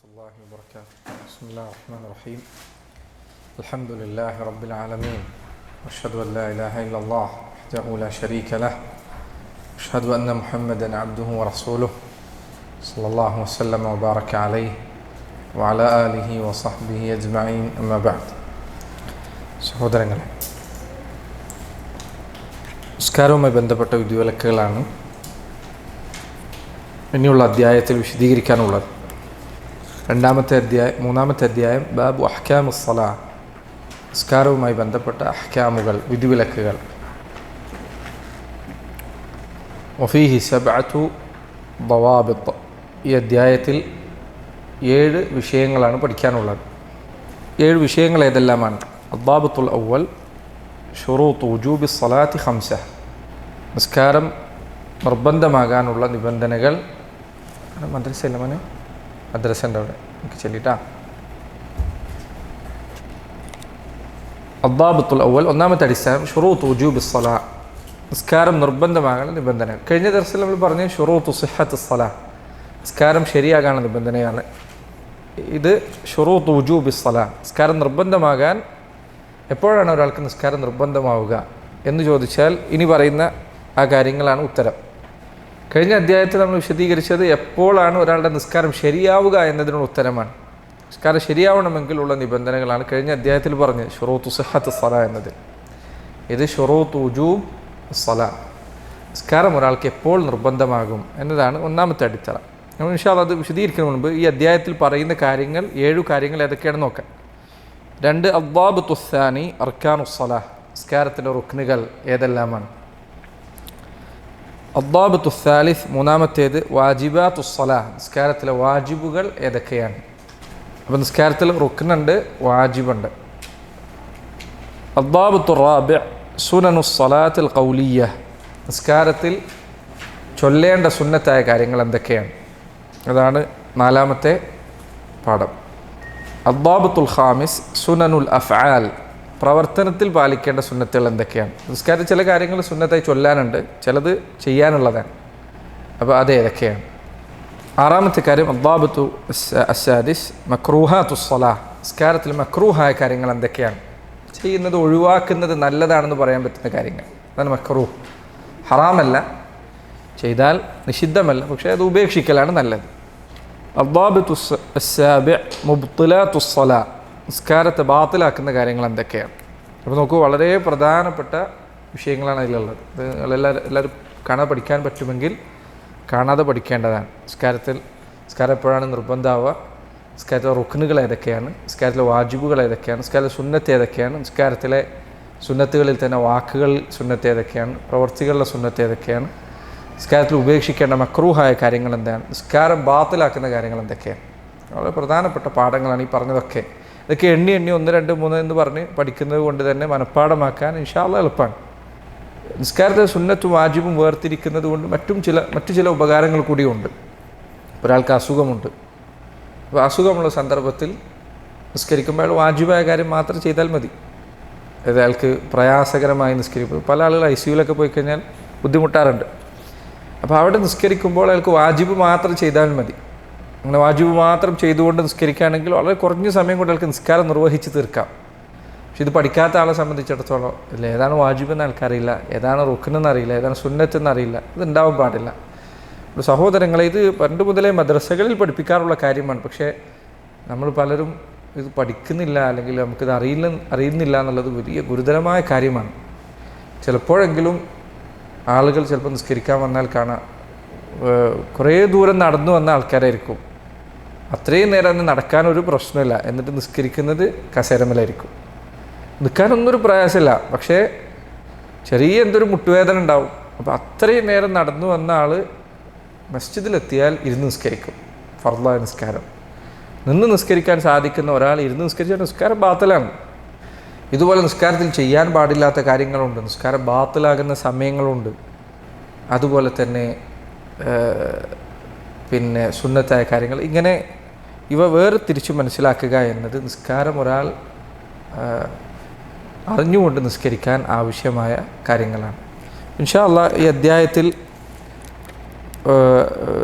الله وبركاته بسم الله الرحمن الرحيم الحمد لله رب العالمين واشهد ان لا اله الا الله وحده لا شريك له اشهد ان محمدا عبده ورسوله صلى الله وسلم وبارك عليه وعلى اله وصحبه اجمعين اما بعد സഹോദരങ്ങളെ നിസ്കാരവുമായി ബന്ധപ്പെട്ട വിധിവിലക്കുകളാണ് ഇനിയുള്ള അധ്യായത്തിൽ വിശദീകരിക്കാനുള്ളത് രണ്ടാമത്തെ അധ്യായം മൂന്നാമത്തെ അധ്യായം ബാബു അഹ്കാം സലാ നിസ്കാരവുമായി ബന്ധപ്പെട്ട അഹ്കാമുകൾ വിധിവിലക്കുകൾ. വഫീഹി സബഅത്തു ദവാബിത്ത് ഈ അധ്യായത്തിൽ ഏഴ് വിഷയങ്ങളാണ് പഠിക്കാനുള്ളത്. ഏഴ് വിഷയങ്ങൾ ഏതെല്ലാമാണ്? അബ്ബാബത്തുൽ അവൽ ഷുറൂത്ത് ഉജൂബി സലാത്തി ഹംസ നിസ്കാരം നിർബന്ധമാകാനുള്ള നിബന്ധനകൾ. മദ്രസ ഇല്ല മോനെ? മദ്രസന്റെ അവിടെ. എനിക്ക് ചെല്ലിട്ടാ. അബ്ബാബുത്തുൽ അവൽ ഒന്നാമത്തെ അടിസ്ഥാനം ഷുറൂത്ത് ഉജൂബി സല നിസ്കാരം നിർബന്ധമാകാനുള്ള നിബന്ധന കഴിഞ്ഞ ദിവസം നമ്മൾ പറഞ്ഞ ഷുറൂത്ത് സിഹത്ത് സല നിസ്കാരം ശരിയാകാനുള്ള നിബന്ധനയാണ്. ഇത് ഷുറൂത്ത് ഉജൂബി സല നിസ്കാരം നിർബന്ധമാകാൻ എപ്പോഴാണ് ഒരാൾക്ക് നിസ്കാരം നിർബന്ധമാവുക എന്ന് ചോദിച്ചാൽ ഇനി പറയുന്ന ആ കാര്യങ്ങളാണ് ഉത്തരം. കഴിഞ്ഞ അധ്യായത്തിൽ നമ്മൾ വിശദീകരിച്ചത് എപ്പോഴാണ് ഒരാളുടെ നിസ്കാരം ശരിയാവുക എന്നതിനുള്ള ഉത്തരമാണ്. നിസ്കാരം ശരിയാവണമെങ്കിൽ ഉള്ള നിബന്ധനകളാണ് കഴിഞ്ഞ അധ്യായത്തിൽ പറഞ്ഞത് ഷുറൂത്ത് സഹത്ത് സല എന്നത് ഇത് ഷുറൂത്ത് ഉജൂബ് സല നിസ്കാരം ഒരാൾക്ക് എപ്പോൾ നിർബന്ധമാകും എന്നതാണ് ഒന്നാമത്തെ അടിത്തറ. നമ്മൾ ഇൻഷാ അത് വിശദീകരിക്കുന്ന മുൻപ് ഈ അധ്യായത്തിൽ പറയുന്ന കാര്യങ്ങൾ ഏഴു കാര്യങ്ങൾ ഏതൊക്കെയാണെന്ന് നോക്കാം. രണ്ട് അബ്ബാബ് തുസാനി അർക്കാനുസ്സല നിസ്കാരത്തിന്റെ റുക്നുകൾ ഏതെല്ലാമാണ്? അബ്ബാബ് സാലിസ് മൂന്നാമത്തേത് വാജിബാ തുസ്സല നിസ്കാരത്തിലെ വാജിബുകൾ ഏതൊക്കെയാണ്? അപ്പോൾ നിസ്കാരത്തിൽ റുക്നുണ്ട് വാജിബുണ്ട്. അദ്ദാബത്തു റാബി സുനനു സലാത്തിൽ കൗലിയ നിസ്കാരത്തിൽ ചൊല്ലേണ്ട സുന്നത്തായ കാര്യങ്ങൾ എന്തൊക്കെയാണ്? അതാണ് നാലാമത്തെ പാഠം. അദ്ദാബത്തുൽ ഖാമിസ് സുനനുൽ അഫ്ആൽ പ്രവർത്തനത്തിൽ പാലിക്കേണ്ട സുന്നത്തുകൾ എന്തൊക്കെയാണ്? നിസ്കാരത്തിൽ ചില കാര്യങ്ങൾ സുന്നത്തായി ചൊല്ലാനുണ്ട്. ചിലത് ചെയ്യാനുള്ളതാണ്. അപ്പോൾ അത് ഏതൊക്കെയാണ്? ആറാമത്തെ കാര്യം അബ്ബാബത്തു അസാദിസ് മക്രൂഹാത്തു സലാ നിസ്കാരത്തിൽ മക്രൂഹായ കാര്യങ്ങൾ എന്തൊക്കെയാണ്? ചെയ്യുന്നത് ഒഴിവാക്കുന്നത് നല്ലതാണെന്ന് പറയാൻ പറ്റുന്ന കാര്യങ്ങൾ. അതാണ് മക്രൂഹ്. ഹറാമല്ല. ചെയ്താൽ നിഷിദ്ധമല്ല. പക്ഷേ അത് ഉപേക്ഷിക്കലാണ് നല്ലത്. അബ്ബാബത്തു മുബ്തുല മുബ്തുലാത്തുസ്സല നിസ്കാരത്തെ ബാത്തിലാക്കുന്ന കാര്യങ്ങൾ എന്തൊക്കെയാണ്? അപ്പോൾ നോക്കൂ വളരെ പ്രധാനപ്പെട്ട വിഷയങ്ങളാണ് അതിലുള്ളത്. ഇത് എല്ലാവരും എല്ലാവരും കാണാതെ പഠിക്കാൻ പറ്റുമെങ്കിൽ കാണാതെ പഠിക്കേണ്ടതാണ്. നിസ്കാരത്തിൽ നിസ്കാരം എപ്പോഴാണ് നിർബന്ധമാവുക? നിസ്കാരത്തിലെ റുക്നുകൾ ഏതൊക്കെയാണ്? നിസ്കാരത്തിലെ വാജിബുകൾ ഏതൊക്കെയാണ്? നിസ്കാരത്തിലെ സുന്നത്ത് ഏതൊക്കെയാണ്? നിസ്കാരത്തിലെ സുന്നത്തുകളിൽ തന്നെ വാക്കുകൾ സുന്നത്ത് ഏതൊക്കെയാണ്? പ്രവർത്തികളുടെ സുന്നത്ത് ഏതൊക്കെയാണ്? നിസ്കാരത്തിൽ ഉപേക്ഷിക്കേണ്ട മക്രൂഹായ കാര്യങ്ങൾ എന്താണ്? നിസ്കാരം ബാത്തിലാക്കുന്ന കാര്യങ്ങൾ എന്തൊക്കെയാണ്? വളരെ പ്രധാനപ്പെട്ട പാഠങ്ങളാണ് ഈ പറഞ്ഞതൊക്കെ. ഇതൊക്കെ എണ്ണി എണ്ണി ഒന്ന് രണ്ട് മൂന്ന് എന്ന് പറഞ്ഞ് പഠിക്കുന്നത് കൊണ്ട് തന്നെ മനഃപ്പാടമാക്കാൻ ഇൻഷാല്ല എളുപ്പമാണ്. നിസ്കാരത്തെ സുന്നത്തും വാജിബും വേർതിരിക്കുന്നത് കൊണ്ട് മറ്റും ചില മറ്റു ചില ഉപകാരങ്ങൾ കൂടിയുണ്ട് ഒരാൾക്ക് അസുഖമുണ്ട്. അപ്പോൾ അസുഖമുള്ള സന്ദർഭത്തിൽ നിസ്കരിക്കുമ്പോൾ അയാൾ വാജിബായ കാര്യം മാത്രം ചെയ്താൽ മതി. അതായത് അയാൾക്ക് പ്രയാസകരമായി നിസ്കരിക്കും. പല ആളുകൾ ഐ സിയുലൊക്കെ പോയി കഴിഞ്ഞാൽ ബുദ്ധിമുട്ടാറുണ്ട്. അപ്പോൾ അവിടെ നിസ്കരിക്കുമ്പോൾ അയാൾക്ക് വാജിബ് മാത്രം ചെയ്താൽ മതി. അങ്ങനെ വാജിബ് മാത്രം ചെയ്തുകൊണ്ട് നിസ്കരിക്കുകയാണെങ്കിൽ വളരെ കുറഞ്ഞ സമയം കൊണ്ട് അയാൾക്ക് നിസ്കാരം നിർവഹിച്ച് തീർക്കാം. പക്ഷെ ഇത് പഠിക്കാത്ത ആളെ സംബന്ധിച്ചിടത്തോളം ഇല്ല. ഏതാണ് വാജിബ് എന്ന് ആൾക്കറിയില്ല ഏതാണ് റുഖ്നെന്ന് അറിയില്ല ഏതാണ് സുന്നത്ത് അറിയില്ല ഇത് ഉണ്ടാവാൻ പാടില്ല സഹോദരങ്ങളെ ഇത് പണ്ട് മുതലേ മദ്രസകളിൽ പഠിപ്പിക്കാറുള്ള കാര്യമാണ്. പക്ഷേ നമ്മൾ പലരും ഇത് പഠിക്കുന്നില്ല അല്ലെങ്കിൽ നമുക്കിത് അറിയില്ല അറിയുന്നില്ല എന്നുള്ളത് വലിയ ഗുരുതരമായ കാര്യമാണ്. ചിലപ്പോഴെങ്കിലും ആളുകൾ ചിലപ്പോൾ നിസ്കരിക്കാൻ വന്നാൽ കാണാം. കുറേ ദൂരം നടന്നു വന്ന ആൾക്കാരായിരിക്കും. അത്രയും നേരം അന്ന് നടക്കാൻ ഒരു പ്രശ്നമില്ല. എന്നിട്ട് നിസ്കരിക്കുന്നത് കസേരമലായിരിക്കും. നിൽക്കാനൊന്നും ഒരു പ്രയാസമില്ല. പക്ഷേ ചെറിയ എന്തൊരു മുട്ടുവേദന ഉണ്ടാവും. അപ്പോൾ അത്രയും നേരം നടന്നു വന്ന ആൾ മസ്ജിദിലെത്തിയാൽ ഇരുന്ന് നിസ്കരിക്കും. ഫർദ നിസ്കാരം. നിന്ന് നിസ്കരിക്കാൻ സാധിക്കുന്ന ഒരാൾ ഇരുന്ന് നിസ്കരിച്ചാൽ നിസ്കാരം ബാത്തലാണ്. ഇതുപോലെ നിസ്കാരത്തിൽ ചെയ്യാൻ പാടില്ലാത്ത കാര്യങ്ങളുണ്ട്. നിസ്കാരം ബാത്തലാകുന്ന സമയങ്ങളുണ്ട്. അതുപോലെ തന്നെ പിന്നെ സുന്നത്തായ കാര്യങ്ങൾ. ഇങ്ങനെ ഇവ വേറെ തിരിച്ചു മനസ്സിലാക്കുക എന്നത് നിസ്കാരം ഒരാൾ അറിഞ്ഞുകൊണ്ട് നിസ്കരിക്കാൻ ആവശ്യമായ കാര്യങ്ങളാണ്. ഇൻഷാ അള്ളാ ഈ അദ്ധ്യായത്തിൽ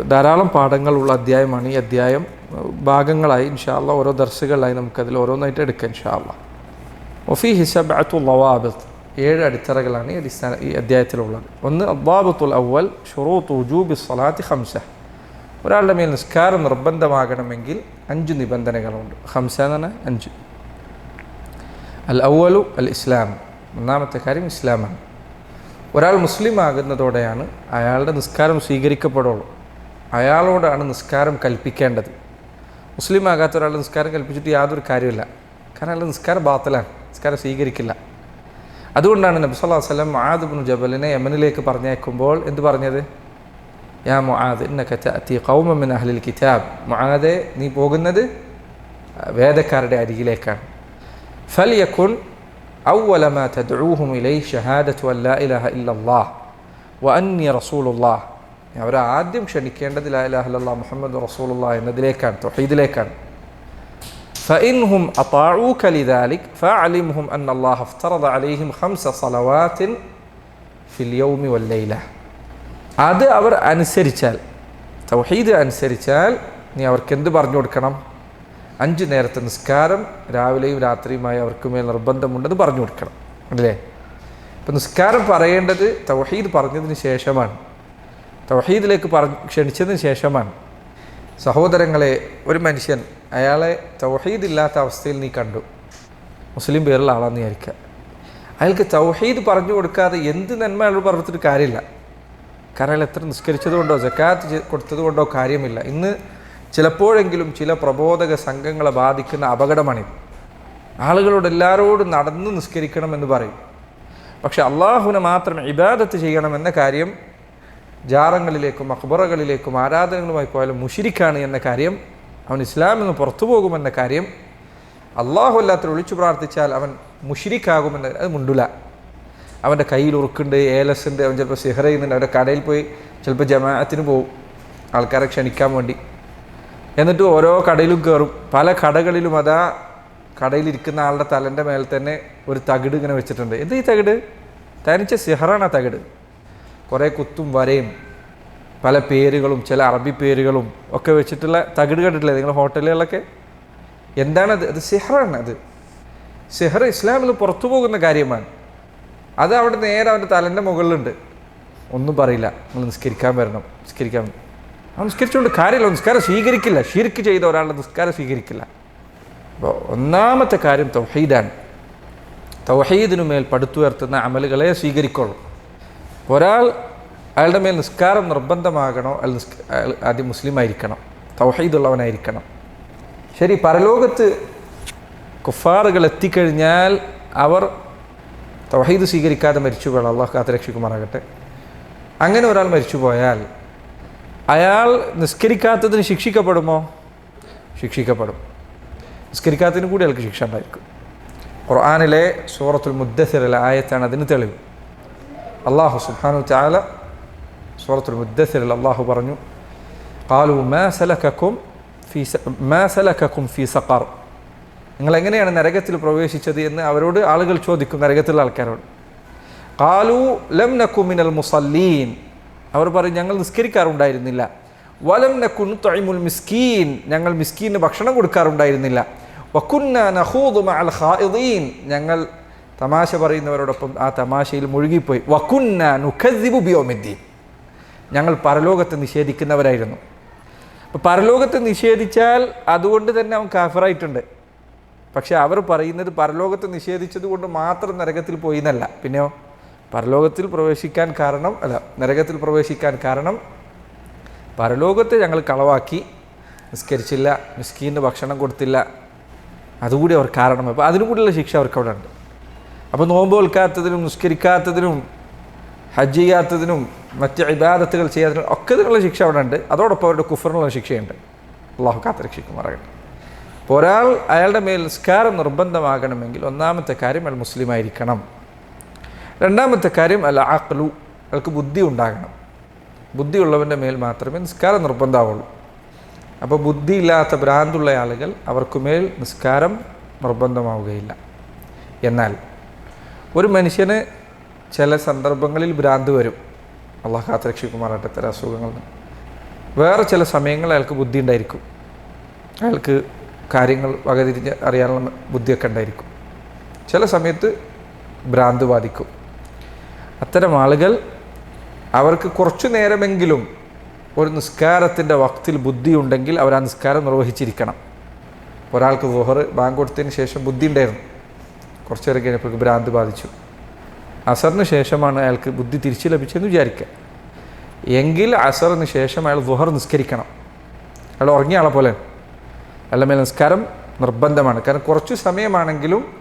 ധാരാളം പാഠങ്ങളുള്ള അധ്യായമാണ് ഈ അധ്യായം. ഭാഗങ്ങളായി ഇൻഷാല്ല ഓരോ ദർസുകളായി നമുക്കതിൽ ഓരോന്നായിട്ട് എടുക്കാം ഇൻഷാല്ല ഒഫി ഹിസബഅത്തു ലവാബത്ത്. ഏഴ് അടിത്തറകളാണ് ഈ അടിസ്ഥാന ഈ അധ്യായത്തിലുള്ളത്. ഒന്ന് അബ്ബാബത്തുൽ അവൽ ഷുറൂത്ത് ഉജൂബി സ്വലാത്തി ഹംസ ഒരാളുടെ മേൽ നിസ്കാരം നിർബന്ധമാകണമെങ്കിൽ അഞ്ച് നിബന്ധനകളുണ്ട്. ഹംസ എന്ന് പറഞ്ഞാൽ അഞ്ച്. അൽ ഔവലു അൽ ഇസ്ലാം. ഒന്നാമത്തെ കാര്യം ഇസ്ലാമാണ്. ഒരാൾ മുസ്ലിം ആകുന്നതോടെയാണ് അയാളുടെ നിസ്കാരം സ്വീകരിക്കപ്പെടുള്ളൂ. അയാളോടാണ് നിസ്കാരം കൽപ്പിക്കേണ്ടത്. മുസ്ലിം ആകാത്ത ഒരാളുടെ നിസ്കാരം കൽപ്പിച്ചിട്ട് യാതൊരു കാര്യമില്ല കാരണം അയാളുടെ നിസ്കാരം ബാത്തലാണ്. നിസ്കാരം സ്വീകരിക്കില്ല. അതുകൊണ്ടാണ് നബി വസ്ലം മുആദ് ജബലിനെ യമനിലേക്ക് പറഞ്ഞേക്കുമ്പോൾ എന്ത് പറഞ്ഞത്? യാ മുആദ് ഇന്നക തഅതി ഖൗമൻ മിൻ അഹ്ലിൽ കിതാബ് മുആദെ നീ പോകുന്നത് വേദക്കാരുടെ അരികിലേക്കാണ് ഫലിയക്കുൻ أول ما تدعوهم إليه شهادة أن لا إله إلا الله وأني رسول الله അവർ ആദ്യം ക്ഷണിക്കേണ്ടത് ലാ ഇലാഹ ഇല്ലല്ലാഹ് മുഹമ്മദ് റസൂലുള്ള എന്നതിലേക്കാണ് തൊഹീദിലേക്കാണ് فإنهم أطاعوك لذلك فأعلمهم أن الله افترض عليهم خمس صلوات في اليوم والليلة അത് അവർ അനുസരിച്ചാൽ തൗഹീദ് അനുസരിച്ചാൽ നീ അവർക്ക് എന്ത് പറഞ്ഞു കൊടുക്കണം? അഞ്ച് നേരത്തെ നിസ്കാരം രാവിലെയും രാത്രിയുമായി അവർക്ക് മേൽ നിർബന്ധമുണ്ടെന്ന് പറഞ്ഞു കൊടുക്കണം. അല്ലേ? ഇപ്പം നിസ്കാരം പറയേണ്ടത് തൗഹീദ് പറഞ്ഞതിന് ശേഷമാണ്. തൗഹീദിലേക്ക് പറ ക്ഷണിച്ചതിന് ശേഷമാണ്. സഹോദരങ്ങളെ ഒരു മനുഷ്യൻ അയാളെ തൗഹീദ് ഇല്ലാത്ത അവസ്ഥയിൽ നീ കണ്ടു. മുസ്ലിം പേരുള്ള ആളാന്ന് വിചാരിക്കുക. അയാൾക്ക് തൗഹീദ് പറഞ്ഞു കൊടുക്കാതെ എന്ത് നന്മ അയാൾ പറഞ്ഞിട്ടൊരു കാര്യമില്ല. കാരണം എത്ര നിസ്കരിച്ചതുകൊണ്ടോ ജക്കാത്ത് കൊടുത്തത് കൊടുത്തതുകൊണ്ടോ കാര്യമില്ല. ഇന്ന് ചിലപ്പോഴെങ്കിലും ചില പ്രബോധക സംഘങ്ങളെ ബാധിക്കുന്ന അപകടമാണിത്. ആളുകളോട് എല്ലാവരോടും നടന്ന് നിസ്കരിക്കണമെന്ന് പറയും. പക്ഷെ അള്ളാഹുവിനെ മാത്രം ഇബാദത്ത് ചെയ്യണമെന്ന കാര്യം ജാറങ്ങളിലേക്കും അക്ബറകളിലേക്കും ആരാധനകളുമായി പോയാലും മുഷിരിക്കാണ് എന്ന കാര്യം അവൻ ഇസ്ലാമിൽ നിന്ന് പുറത്തു പോകുമെന്ന കാര്യം അള്ളാഹു അല്ലാത്ത ഒളിച്ചു പ്രാർത്ഥിച്ചാൽ അവൻ മുഷിരിക്കാകുമെന്ന് അത് മുണ്ടില്ല അവന്റെ കയ്യിൽ ഉറുക്കുണ്ട് ഏലസുണ്ട് അവൻ ചിലപ്പോൾ സിഹർ ചെയ്യുന്നുണ്ട്. അവന്റെ കടയിൽ പോയി ചിലപ്പോൾ ജമാഅത്തിന് പോകും ആൾക്കാരെ ക്ഷണിക്കാൻ വേണ്ടി. എന്നിട്ട് ഓരോ കടയിലും കയറും പല കടകളിലും അതാ കടയിലിരിക്കുന്ന ആളുടെ തലന്റെ മേൽ തന്നെ ഒരു തകിട് ഇങ്ങനെ വെച്ചിട്ടുണ്ട്. എന്ത് ഈ തകിട്? തനിച്ച സിഹറാണ് ആ തകിട്. കുറേ കുത്തും വരയും പല പേരുകളും ചില അറബി പേരുകളും ഒക്കെ വെച്ചിട്ടുള്ള തകിട് കണ്ടിട്ടില്ലേ നിങ്ങൾ ഹോട്ടലുകളിലൊക്കെ? എന്താണത് അത് സിഹറാണ് അത്. സിഹർ ഇസ്ലാമിൽ പുറത്തു പോകുന്ന കാര്യമാണ്. അത് അവിടെ നേരെ അവന്റെ തലന്റെ മുകളിലുണ്ട്. ഒന്നും പറയില്ല. നിങ്ങൾ നിസ്കരിക്കാൻ വരണം. നിസ്കരിക്കാൻ. അവൻ നിസ്കരിച്ചുകൊണ്ട് കാര്യമില്ല. നിസ്കാരം സ്വീകരിക്കില്ല. ഷിർക്ക് ചെയ്ത ഒരാളുടെ നിസ്കാരം സ്വീകരിക്കില്ല. അപ്പോൾ ഒന്നാമത്തെ കാര്യം തൗഹീദാണ്. തൗഹീദിനു മേൽ പടുത്തുയർത്തുന്ന അമലുകളെ സ്വീകരിക്കുള്ളൂ. ഒരാൾ അയാളുടെ മേൽ നിസ്കാരം നിർബന്ധമാകണോ? അയാൾ നിസ്ക ആദ്യം മുസ്ലിം ആയിരിക്കണം. തൗഹീദുള്ളവനായിരിക്കണം. ശരി പരലോകത്ത് കുഫാറുകൾ എത്തിക്കഴിഞ്ഞാൽ അവർ തൗഹീദ് സ്വീകരിക്കാതെ മരിച്ചു പോയാൽ അള്ളാഹ് കാത്തുരക്ഷിക്കുമാറാകട്ടെ. അങ്ങനെ ഒരാൾ മരിച്ചു പോയാൽ അയാൾ നിസ്കരിക്കാത്തതിന് ശിക്ഷിക്കപ്പെടുമോ? ശിക്ഷിക്കപ്പെടും. നിസ്കരിക്കാത്തതിന് കൂടി അയാൾക്ക് ശിക്ഷ ഉണ്ടായിരിക്കും. ഖുർആാനിലെ സൂറത്തുൽ മുദ്ദസിറിലെ ആയത്താണ് അതിന് തെളിവ്. അള്ളാഹു സുഹാനു ചാല സൂറത്തുൽ മുദ്ദസിറിൽ അള്ളാഹു പറഞ്ഞു കാലു മാ സലക്കക്കും ഫീ മാ സലക്കക്കും ഫീ സഖർ. നിങ്ങൾ എങ്ങനെയാണ് നരകത്തിൽ പ്രവേശിച്ചത് എന്ന് അവരോട് ആളുകൾ ചോദിക്കും നരകത്തിലുള്ള ആൾക്കാരോട്. കാലു ലം നക്കു മിനൽ മുസല്ലീൻ. അവർ പറയും ഞങ്ങൾ നിസ്കരിക്കാറുണ്ടായിരുന്നില്ല. വലം നക്കുൻ തൊഴിമുൽ മിസ്കീൻ. ഞങ്ങൾ മിസ്കീന് ഭക്ഷണം കൊടുക്കാറുണ്ടായിരുന്നില്ല. വക്കുന്ന നഹൂദു അൽ ഖായിദീൻ ഞങ്ങൾ തമാശ പറയുന്നവരോടൊപ്പം ആ തമാശയിൽ മുഴുകിപ്പോയി. വക്കുന്ന നുഖദ്ദിബു ബിയോമിദ്ദീൻ. ഞങ്ങൾ പരലോകത്തെ നിഷേധിക്കുന്നവരായിരുന്നു. അപ്പോൾ പരലോകത്തെ നിഷേധിച്ചാൽ അതുകൊണ്ട് തന്നെ അവൻ കാഫറായിട്ടുണ്ട്. പക്ഷെ അവർ പറയുന്നത് പരലോകത്ത് നിഷേധിച്ചത് കൊണ്ട് മാത്രം നരകത്തിൽ പോയി എന്നല്ല പിന്നെയോ? പരലോകത്തിൽ പ്രവേശിക്കാൻ കാരണം അല്ല നരകത്തിൽ പ്രവേശിക്കാൻ കാരണം പരലോകത്തെ ഞങ്ങൾ കളവാക്കി നിസ്കരിച്ചില്ല മിസ്കീന് ഭക്ഷണം കൊടുത്തില്ല. അതുകൂടി അവർ കാരണം അപ്പോൾ അതിനു കൂടിയുള്ള ശിക്ഷ അവർക്ക് അവിടെ ഉണ്ട് അപ്പോൾ നോമ്പ് വെൽക്കാത്തതിനും നിസ്കരിക്കാത്തതിനും ഹജ്ജ് ചെയ്യാത്തതിനും മറ്റ് ഇബാദത്തുകൾ ചെയ്യാത്തതിനും ഒക്കെ ഇതിനുള്ള ശിക്ഷ അവിടെ ഉണ്ട് അതോടൊപ്പം അവരുടെ കുഫറിനുള്ള ശിക്ഷയുണ്ട്. അള്ളാഹു കാത്തരക്ഷിക്കുമാറാകട്ടെ. അപ്പോൾ ഒരാൾ അയാളുടെ മേൽ നിസ്കാരം നിർബന്ധമാകണമെങ്കിൽ ഒന്നാമത്തെ കാര്യം അയാൾ മുസ്ലിം ആയിരിക്കണം രണ്ടാമത്തെ കാര്യം അല്ല ആക്ലു അയാൾക്ക് ബുദ്ധി ഉണ്ടാകണം. ബുദ്ധി ബുദ്ധിയുള്ളവന്റെ മേൽ മാത്രമേ നിസ്കാരം നിർബന്ധമാവുള്ളൂ അപ്പോൾ ബുദ്ധിയില്ലാത്ത ഭ്രാന്തുള്ള ആളുകൾ അവർക്കുമേൽ നിസ്കാരം നിർബന്ധമാവുകയില്ല. എന്നാൽ ഒരു മനുഷ്യന് ചില സന്ദർഭങ്ങളിൽ ഭ്രാന്ത് വരും. അള്ളാഹ് കാത്തരക്ഷിക്കുമാറാട്ടെ അസുഖങ്ങളിൽ നിന്ന് വേറെ ചില സമയങ്ങളിൽ അയാൾക്ക് ബുദ്ധി ഉണ്ടായിരിക്കും. അയാൾക്ക് കാര്യങ്ങൾ വകതിരിഞ്ഞ് അറിയാനുള്ള ബുദ്ധിയൊക്കെ ഉണ്ടായിരിക്കും. ചില സമയത്ത് ഭ്രാന്ത് ബാധിക്കും. അത്തരം ആളുകൾ അവർക്ക് കുറച്ചു നേരമെങ്കിലും ഒരു നിസ്കാരത്തിന്റെ വക്തിൽ ബുദ്ധിയുണ്ടെങ്കിൽ അവർ ആ നിസ്കാരം നിർവഹിച്ചിരിക്കണം. ഒരാൾക്ക് വോഹർ ബാങ്ക് കൊടുത്തതിന് ശേഷം ബുദ്ധി ഉണ്ടായിരുന്നു കുറച്ചു നേരം കഴിഞ്ഞപ്പോൾ ഭ്രാന്ത് ബാധിച്ചു. അസറിന് ശേഷമാണ് അയാൾക്ക് ബുദ്ധി തിരിച്ചു ലഭിച്ചതെന്ന് വിചാരിക്കുക. എങ്കിൽ അസറിന് ശേഷം അയാൾ വുഹർ നിസ്കരിക്കണം. അയാൾ ഉറങ്ങിയ ആളെ പോലെ. മേൽ നിസ്കാരം നിർബന്ധമാണ്. കാരണം കുറച്ച് സമയമാണെങ്കിലും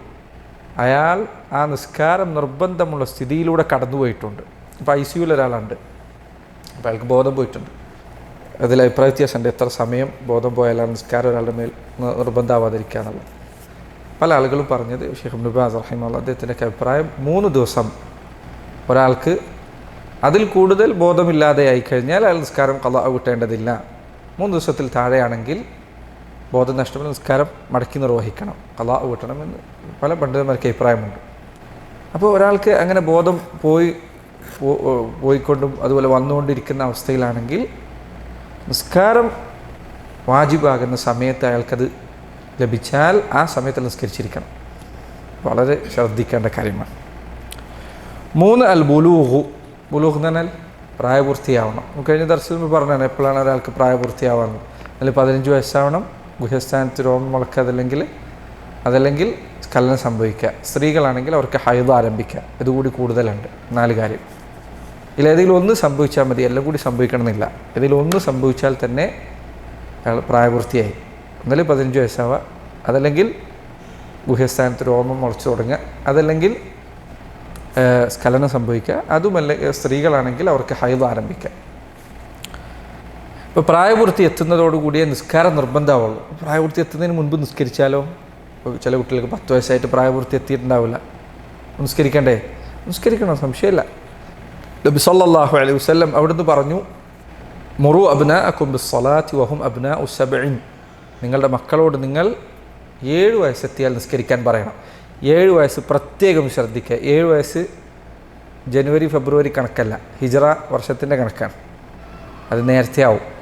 അയാൾ ആ നിസ്കാരം നിർബന്ധമുള്ള സ്ഥിതിയിലൂടെ കടന്നുപോയിട്ടുണ്ട് ഇപ്പോൾ ഐ സിയുയിൽ ഒരാളുണ്ട്. അപ്പോൾ അയാൾക്ക് ബോധം പോയിട്ടുണ്ട്. അതിൽ അഭിപ്രായ വ്യത്യാസമുണ്ട്. എത്ര സമയം ബോധം പോയാൽ നിസ്കാരം ഒരാളുടെ മേൽ നിർബന്ധമാവാതിരിക്കുക എന്നുള്ളത് പല ആളുകളും പറഞ്ഞത് ഷെയ്ഖ് മുബാസ് റഹിമുള്ള അദ്ദേഹത്തിന്റെ അഭിപ്രായം മൂന്ന് ദിവസം ഒരാൾക്ക് അതിൽ കൂടുതൽ ബോധമില്ലാതെ ആയിക്കഴിഞ്ഞാൽ അയാൾ നിസ്കാരം കഥ വിട്ടേണ്ടതില്ല. മൂന്ന് ദിവസത്തിൽ താഴെയാണെങ്കിൽ ബോധം നഷ്ടപ്പെട്ട നിസ്കാരം മടക്കി നിർവഹിക്കണം. കഥ വിട്ടണമെന്ന് പല പണ്ഡിതന്മാർക്ക് അഭിപ്രായമുണ്ട്. അപ്പോൾ ഒരാൾക്ക് അങ്ങനെ ബോധം പോയി പോയിക്കൊണ്ടും അതുപോലെ വന്നുകൊണ്ടിരിക്കുന്ന അവസ്ഥയിലാണെങ്കിൽ നിസ്കാരം വാജിബാകുന്ന സമയത്ത് അയാൾക്കത് ലഭിച്ചാൽ ആ സമയത്ത് നിസ്കരിച്ചിരിക്കണം. വളരെ ശ്രദ്ധിക്കേണ്ട കാര്യമാണ്. മൂന്ന് അൽ ബുലൂഹു ബുലൂഹ് എന്ന് പറഞ്ഞാൽ പ്രായപൂർത്തിയാവണം. കഴിഞ്ഞ ദർശനം പറഞ്ഞാണ് എപ്പോഴാണ് ഒരാൾക്ക് പ്രായപൂർത്തിയാവുന്നത് അതിൽ പതിനഞ്ച് വയസ്സാവണം ഗുഹസ്ഥാനത്ത് രോമം മുളക്കുക അതല്ലെങ്കിൽ സ്ഖലനം സംഭവിക്കുക. സ്ത്രീകളാണെങ്കിൽ അവർക്ക് ഹൈദ ആരംഭിക്കുക. ഇതുകൂടി കൂടുതലുണ്ട്. നാല് കാര്യം. ഇതിലേതെങ്കിലും ഒന്ന് സംഭവിച്ചാൽ മതി. എല്ലാം കൂടി സംഭവിക്കണമെന്നില്ല. ഏതെങ്കിലും ഒന്ന് സംഭവിച്ചാൽ തന്നെ അയാൾ പ്രായപൂർത്തിയായി. ഒന്നിൽ പതിനഞ്ച് വയസ്സാവുക. അതല്ലെങ്കിൽ ഗുഹ്യസ്ഥാനത്ത് രോമം മുളച്ചു തുടങ്ങുക. അതല്ലെങ്കിൽ സ്ഖലനം സംഭവിക്കുക. അതുമല്ല സ്ത്രീകളാണെങ്കിൽ അവർക്ക് ഹൈദ് ആരംഭിക്കുക. ഇപ്പോൾ പ്രായപൂർത്തി എത്തുന്നതോടുകൂടിയേ നിസ്കാരം നിർബന്ധമാവുള്ളൂ. പ്രായപൂർത്തി എത്തുന്നതിന് മുൻപ് നിസ്കരിച്ചാലോ? ഇപ്പോൾ ചില കുട്ടികൾക്ക് പത്ത് വയസ്സായിട്ട് പ്രായപൂർത്തി എത്തിയിട്ടുണ്ടാവില്ല. നിസ്കരിക്കണ്ടേ? നിസ്കരിക്കണം? സംശയമില്ല. നബി സല്ലല്ലാഹു അലൈഹി വസല്ലം അവിടുന്ന് പറഞ്ഞു മുറു അബ്ന അക്കുംബ് ബിസ്സലാത്തി വഹും അബ്ന ഉസബിൻ നിങ്ങളുടെ മക്കളോട് നിങ്ങൾ ഏഴ് വയസ്സെത്തിയാൽ നിസ്കരിക്കാൻ പറയണം. ഏഴ് വയസ്സ് പ്രത്യേകം ശ്രദ്ധിക്കുക. ഏഴ് വയസ്സ് ജനുവരി ഫെബ്രുവരി കണക്കല്ല. ഹിജറ വർഷത്തിന്റെ കണക്കാണ്. അത് നേരത്തെ ആവും.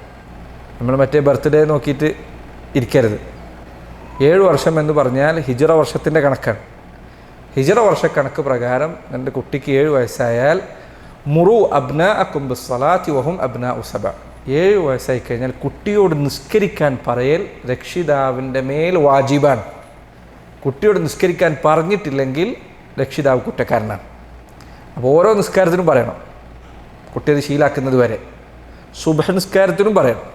നമ്മൾ മറ്റേ ബർത്ത്ഡേ നോക്കിയിട്ട് ഇരിക്കരുത്. ഏഴ് വർഷം എന്ന് പറഞ്ഞാൽ ഹിജറ വർഷത്തിന്റെ കണക്കാണ്. ഹിജറ വർഷക്കണക്ക് പ്രകാരം എന്റെ കുട്ടിക്ക് ഏഴ് വയസ്സായാൽ മുറു അബ്ന അക്കുംബുസലാത്തി വഹും അബ്ന ഉസബ ഏഴ് വയസ്സായി കഴിഞ്ഞാൽ കുട്ടിയോട് നിസ്കരിക്കാൻ പറയൽ രക്ഷിതാവിന്റെ മേൽ വാജിബാണ്. കുട്ടിയോട് നിസ്കരിക്കാൻ പറഞ്ഞിട്ടില്ലെങ്കിൽ രക്ഷിതാവ് കുറ്റക്കാരനാണ്. അപ്പോൾ ഓരോ നിസ്കാരത്തിനും പറയണം. കുട്ടി അത് ശീലാക്കുന്നത് വരെ. സുബഹ നിസ്കാരത്തിനും പറയണം.